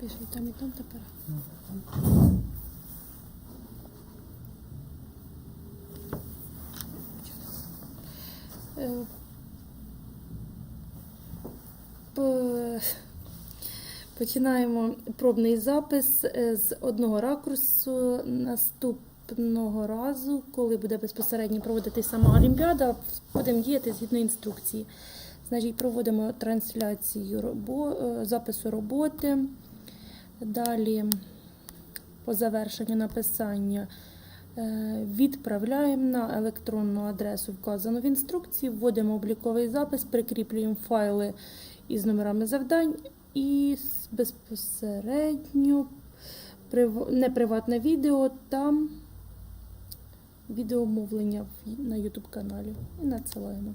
Пиши і там і там тепер. Е, Починаємо пробний запис е, з одного ракурсу. Наступного разу, коли буде безпосередньо проводити сама Олімпіада, будемо діяти згідно інструкції. Значить, проводимо трансляцію робо- е, запису роботи. Далі, по завершенню написання, е, відправляємо на електронну адресу, вказану в інструкції, вводимо обліковий запис, прикріплюємо файли із номерами завдань і безпосередньо неприватне відео та відеомовлення на YouTube каналі і надсилаємо.